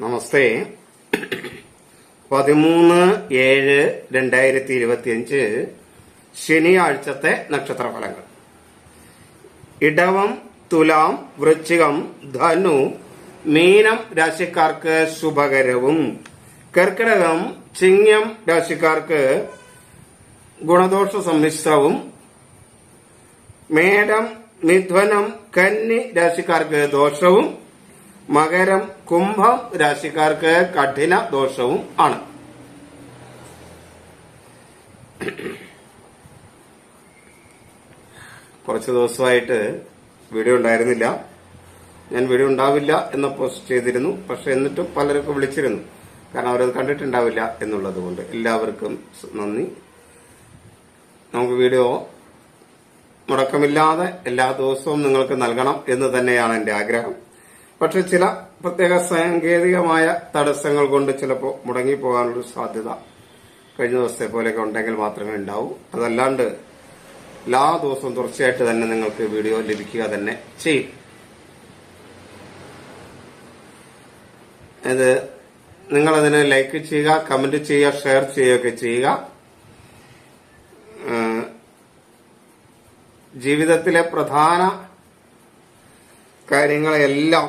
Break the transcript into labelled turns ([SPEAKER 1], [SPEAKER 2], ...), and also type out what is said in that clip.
[SPEAKER 1] നമസ്തേ. പതിമൂന്ന് ഏഴ് രണ്ടായിരത്തി ഇരുപത്തിയഞ്ച് ശനിയാഴ്ചത്തെ നക്ഷത്രഫലങ്ങൾ. ഇടവം തുലാം വൃശ്ചികം ധനു മീനം രാശിക്കാർക്ക് ശുഭകരവും കർക്കിടകം ചിങ്ങം രാശിക്കാർക്ക് ഗുണദോഷ സമ്മിശ്രവും മേടം മിഥുനം കന്നി രാശിക്കാർക്ക് ദോഷവും മകരം കുംഭം രാശിക്കാർക്ക് കഠിന ദോഷവും ആണ്. കുറച്ച് ദിവസമായിട്ട് വീഡിയോ ഉണ്ടായിരുന്നില്ല. ഞാൻ വീഡിയോ ഉണ്ടാവില്ല എന്ന് പോസ്റ്റ് ചെയ്തിരുന്നു. പക്ഷെ എന്നിട്ടും പലരൊക്കെ വിളിച്ചിരുന്നു. കാരണം അവരത് കണ്ടിട്ടുണ്ടാവില്ല എന്നുള്ളത് കൊണ്ട്. എല്ലാവർക്കും നന്ദി. നമുക്ക് വീഡിയോ മുടക്കമില്ലാതെ എല്ലാ ദിവസവും നിങ്ങൾക്ക് നൽകണം എന്ന് തന്നെയാണ് എന്റെ ആഗ്രഹം. പക്ഷെ ചില പ്രത്യേക സാങ്കേതികമായ തടസ്സങ്ങൾ കൊണ്ട് ചിലപ്പോൾ മുടങ്ങിപ്പോകാനുള്ള സാധ്യത കഴിഞ്ഞ ദിവസത്തെ പോലെയൊക്കെ ഉണ്ടെങ്കിൽ മാത്രമേ ഉണ്ടാവൂ. അതല്ലാണ്ട് എല്ലാ ദിവസവും തുടർച്ചയായിട്ട് തന്നെ നിങ്ങൾക്ക് വീഡിയോ ലഭിക്കുക തന്നെ ചെയ്യും. ഇത് നിങ്ങളതിന് ലൈക്ക് ചെയ്യുക കമന്റ് ചെയ്യുക ഷെയർ ചെയ്യുകയൊക്കെ ചെയ്യുക. ജീവിതത്തിലെ പ്രധാന കാര്യങ്ങളെല്ലാം